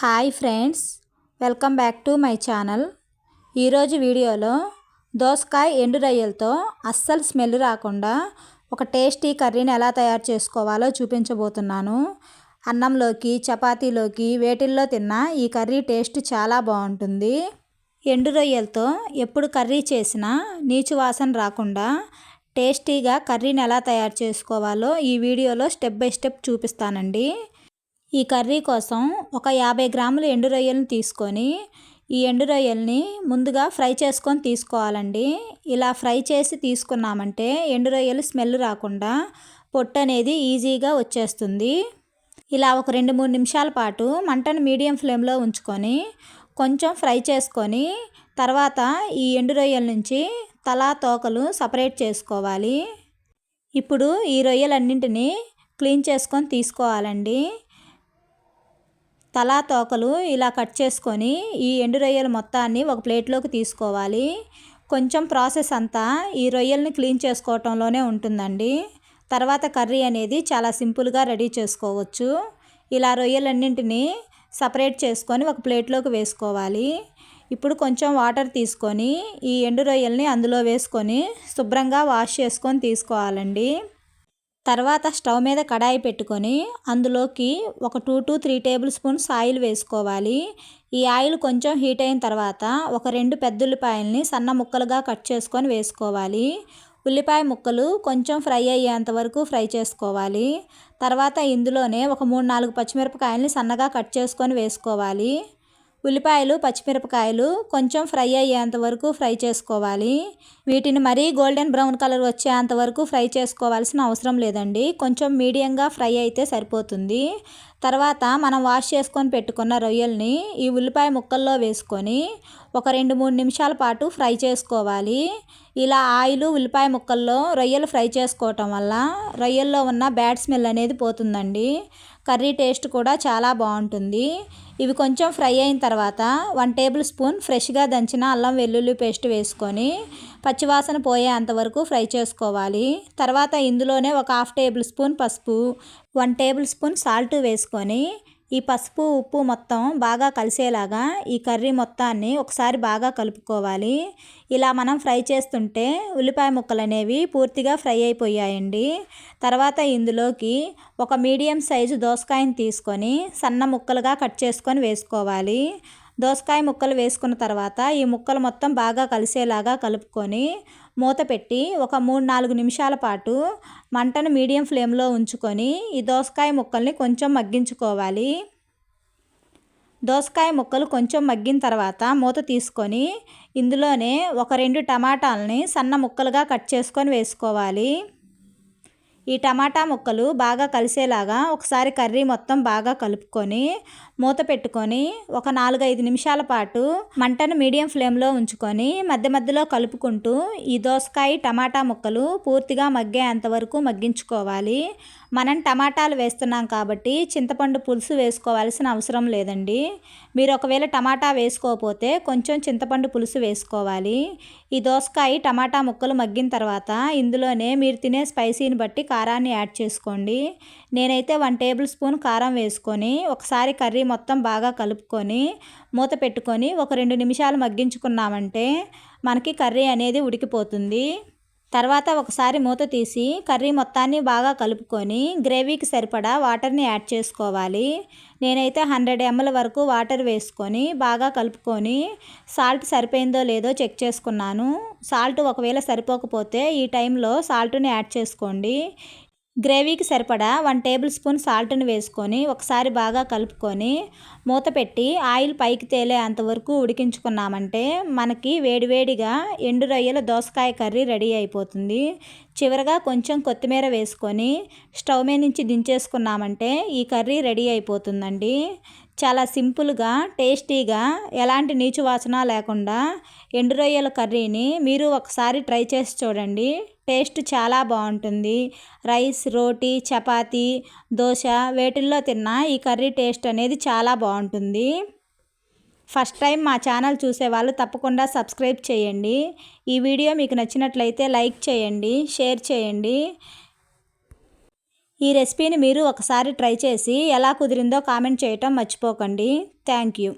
Hi friends welcome back to my channel. ఈరోజు వీడియోలో దోసకాయ ఎండు రొయ్యలతో అస్సలు స్మెల్ రాకుండా ఒక టేస్టీ కర్రీని ఎలా తయారు చేసుకోవాలో చూపించబోతున్నాను. అన్నంలోకి చపాతీలోకి వేటిల్లో తిన్నా ఈ కర్రీ టేస్ట్ చాలా బాగుంటుంది. ఎండు రొయ్యలతో ఎప్పుడు కర్రీ చేసినా నీచు వాసన రాకుండా టేస్టీగా కర్రీని ఎలా తయారు చేసుకోవాలో ఈ వీడియోలో స్టెప్ బై స్టెప్ చూపిస్తానండి. ఈ కర్రీ కోసం ఒక యాభై గ్రాముల ఎండు రొయ్యలను తీసుకొని ఈ ఎండు రొయ్యల్ని ముందుగా ఫ్రై చేసుకొని తీసుకోవాలండి. ఇలా ఫ్రై చేసి తీసుకున్నామంటే ఎండు రొయ్యలు స్మెల్ రాకుండా పొట్టు అనేది ఈజీగా వచ్చేస్తుంది. ఇలా ఒక రెండు మూడు నిమిషాల పాటు మంటను మీడియం ఫ్లేమ్లో ఉంచుకొని కొంచెం ఫ్రై చేసుకొని తర్వాత ఈ ఎండు రొయ్యల నుంచి తలా తోకలు సపరేట్ చేసుకోవాలి. ఇప్పుడు ఈ రొయ్యలన్నింటినీ క్లీన్ చేసుకొని తీసుకోవాలండి. తలా తోకలు ఇలా కట్ చేసుకొని ఈ ఎండు రొయ్యలు మొత్తాన్ని ఒక ప్లేట్లోకి తీసుకోవాలి. కొంచెం ప్రాసెస్ అంతా ఈ రొయ్యల్ని క్లీన్ చేసుకోవటంలోనే ఉంటుందండి. తర్వాత కర్రీ అనేది చాలా సింపుల్గా రెడీ చేసుకోవచ్చు. ఇలా రొయ్యలన్నింటినీ సపరేట్ చేసుకొని ఒక ప్లేట్లోకి వేసుకోవాలి. ఇప్పుడు కొంచెం వాటర్ తీసుకొని ఈ ఎండు రొయ్యల్ని అందులో వేసుకొని శుభ్రంగా వాష్ చేసుకొని తీసుకోవాలండి. తర్వాత స్టవ్ మీద కడాయి పెట్టుకొని అందులోకి ఒక two to three tablespoons oil వేసుకోవాలి. ఈ ఆయిల్ కొంచెం హీట్ అయిన తర్వాత ఒక రెండు పెద్ద ఉల్లిపాయల్ని సన్న ముక్కలుగా కట్ చేసుకొని వేసుకోవాలి. ఉల్లిపాయ ముక్కలు కొంచెం ఫ్రై అయ్యేంత వరకు ఫ్రై చేసుకోవాలి. తర్వాత ఇందులోనే ఒక మూడు నాలుగు పచ్చిమిరపకాయలని సన్నగా కట్ చేసుకొని వేసుకోవాలి. ఉల్లిపాయలు పచ్చిమిరపకాయలు కొంచెం ఫ్రై అయ్యేంత వరకు ఫ్రై చేసుకోవాలి. వీటిని మరీ గోల్డెన్ బ్రౌన్ కలర్ వచ్చేంత వరకు ఫ్రై చేసుకోవాల్సిన అవసరం లేదండి. కొంచెం మీడియంగా ఫ్రై అయితే సరిపోతుంది. తర్వాత మనం వాష్ చేసుకొని పెట్టుకున్న రొయ్యల్ని ఈ ఉల్లిపాయ ముక్కల్లో వేసుకొని ఒక రెండు మూడు నిమిషాల పాటు ఫ్రై చేసుకోవాలి. ఇలా ఆయిల్ ఉల్లిపాయ ముక్కల్లో రొయ్యలు ఫ్రై చేసుకోవటం వల్ల రొయ్యల్లో ఉన్న బ్యాడ్ స్మెల్ అనేది పోతుందండి. కర్రీ టేస్ట్ కూడా చాలా బాగుంటుంది. ఇవి కొంచెం ఫ్రై అయిన తర్వాత వన్ టేబుల్ స్పూన్ ఫ్రెష్గా దంచిన అల్లం వెల్లుల్లి పేస్ట్ వేసుకొని పచ్చివాసన పోయే అంతవరకు ఫ్రై చేసుకోవాలి. తర్వాత ఇందులోనే ఒక హాఫ్ టేబుల్ స్పూన్ పసుపు వన్ టేబుల్ స్పూన్ సాల్ట్ వేసుకొని ఈ పసుపు ఉప్పు మొత్తం బాగా కలిసేలాగా ఈ కర్రీ మొత్తాన్ని ఒకసారి బాగా కలుపుకోవాలి. ఇలా మనం ఫ్రై చేస్తుంటే ఉల్లిపాయ ముక్కలు అనేవి పూర్తిగా ఫ్రై అయిపోయాయండి. తర్వాత ఇందులోకి ఒక మీడియం సైజు దోసకాయని తీసుకొని సన్న ముక్కలుగా కట్ చేసుకొని వేసుకోవాలి. దోసకాయ ముక్కలు వేసుకున్న తర్వాత ఈ ముక్కలు మొత్తం బాగా కలిసేలాగా కలుపుకొని మూత పెట్టి ఒక మూడు నాలుగు నిమిషాల పాటు మంటను మీడియం ఫ్లేమ్లో ఉంచుకొని ఈ దోసకాయ ముక్కల్ని కొంచెం మగ్గించుకోవాలి. దోసకాయ ముక్కలు కొంచెం మగ్గిన తర్వాత మూత తీసుకొని ఇందులోనే ఒక రెండు టమాటాలని సన్న ముక్కలుగా కట్ చేసుకొని వేసుకోవాలి. ఈ టమాటా ముక్కలు బాగా కలిసేలాగా ఒకసారి కర్రీ మొత్తం బాగా కలుపుకొని మూత పెట్టుకొని ఒక నాలుగైదు నిమిషాల పాటు మంటను మీడియం ఫ్లేమ్లో ఉంచుకొని మధ్య మధ్యలో కలుపుకుంటూ ఈ దోసకాయ టమాటా ముక్కలు పూర్తిగా మగ్గేంత వరకు మగ్గించుకోవాలి. మనం టమాటాలు వేస్తున్నాం కాబట్టి చింతపండు పులుసు వేసుకోవాల్సిన అవసరం లేదండి. మీరు ఒకవేళ టమాటా వేసుకోకపోతే కొంచెం చింతపండు పులుసు వేసుకోవాలి. ఈ దోసకాయ టమాటా ముక్కలు మగ్గిన తర్వాత ఇందులోనే మీరు తినే స్పైసీని బట్టి కారాన్ని యాడ్ చేసుకోండి. నేనైతే వన్ టేబుల్ స్పూన్ కారం వేసుకొని ఒకసారి కర్రీ మొత్తం బాగా కలుపుకొని మూత పెట్టుకొని ఒక రెండు నిమిషాలు మగ్గించుకున్నామంటే మనకి కర్రీ అనేది ఉడికిపోతుంది. తర్వాత ఒకసారి మూత తీసి కర్రీ మొత్తాన్ని బాగా కలుపుకొని గ్రేవీకి సరిపడా వాటర్ని యాడ్ చేసుకోవాలి. నేనైతే హండ్రెడ్ ఎంఎల్ వరకు వాటర్ వేసుకొని బాగా కలుపుకొని సాల్ట్ సరిపోయిందో లేదో చెక్ చేసుకున్నాను. సాల్ట్ ఒకవేళ సరిపోకపోతే ఈ టైంలో సాల్ట్ని యాడ్ చేసుకోండి. గ్రేవీకి సరిపడా వన్ టేబుల్ స్పూన్ సాల్ట్ని వేసుకొని ఒకసారి బాగా కలుపుకొని మూత పెట్టి ఆయిల్ పైకి తేలే అంతవరకు ఉడికించుకున్నామంటే మనకి వేడివేడిగా ఎండు రొయ్యల దోసకాయ కర్రీ రెడీ అయిపోతుంది. చివరగా కొంచెం కొత్తిమీర వేసుకొని స్టవ్ మీద నుంచి దించేసుకున్నామంటే ఈ కర్రీ రెడీ అయిపోతుందండి. చాలా సింపుల్గా టేస్టీగా ఎలాంటి నీచు వాసన లేకుండా ఎండు రొయ్యల కర్రీని మీరు ఒకసారి ట్రై చేసి చూడండి. టేస్ట్ చాలా బాగుంటుంది. రైస్ రోటీ చపాతీ దోశ వేటిల్లో తిన్నా ఈ కర్రీ టేస్ట్ అనేది చాలా బాగుంటుంది. ఫస్ట్ టైం మా ఛానల్ చూసే వాళ్ళు తప్పకుండా సబ్స్క్రైబ్ చేయండి. ఈ వీడియో మీకు నచ్చినట్లయితే లైక్ చేయండి షేర్ చేయండి. ఈ రెసిపీని మీరు ఒకసారి ట్రై చేసి ఎలా కుదిరిందో కామెంట్ చేయటం మర్చిపోకండి. Thank you.